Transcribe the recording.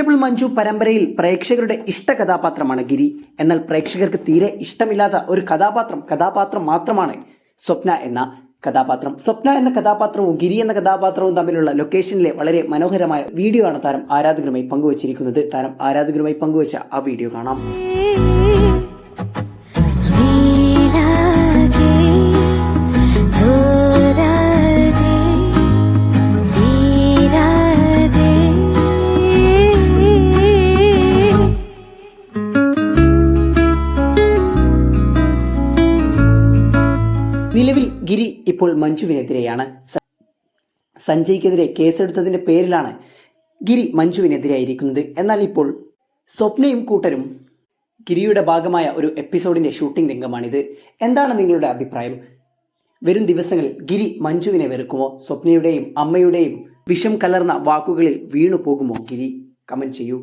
Untouchable Manju പരമ്പരയിൽ പ്രേക്ഷകരുടെ ഇഷ്ട കഥാപാത്രമാണ് ഗിരി. എന്നാൽ പ്രേക്ഷകർക്ക് തീരെ ഇഷ്ടമില്ലാത്ത ഒരു കഥാപാത്രം കഥാപാത്രം മാത്രമാണ് സ്വപ്ന എന്ന കഥാപാത്രം. സ്വപ്ന എന്ന കഥാപാത്രവും ഗിരി എന്ന കഥാപാത്രവും തമ്മിലുള്ള ലൊക്കേഷനിലെ വളരെ മനോഹരമായ വീഡിയോ ആണ് താരം ആരാധകരുമായി പങ്കുവച്ചിരിക്കുന്നത്. താരം ആരാധകരുമായി പങ്കുവച്ച ആ വീഡിയോ കാണാം. നിലവിൽ ഗിരി ഇപ്പോൾ മഞ്ജുവിനെതിരെയാണ്. സഞ്ജയ്ക്കെതിരെ കേസെടുത്തതിന്റെ പേരിലാണ് ഗിരി മഞ്ജുവിനെതിരെയായിരിക്കുന്നത് എന്നാൽ ഇപ്പോൾ സ്വപ്നയും കൂട്ടരും ഗിരിയുടെ ഭാഗമായ ഒരു എപ്പിസോഡിന്റെ ഷൂട്ടിംഗ് രംഗമാണിത്. എന്താണ് നിങ്ങളുടെ അഭിപ്രായം? വരും ദിവസങ്ങളിൽ ഗിരി മഞ്ജുവിനെ വെറുക്കുമോ? സ്വപ്നയുടെയും അമ്മയുടെയും വിഷം കലർന്ന വാക്കുകളിൽ വീണു പോകുമോ ഗിരി? കമന്റ് ചെയ്യൂ.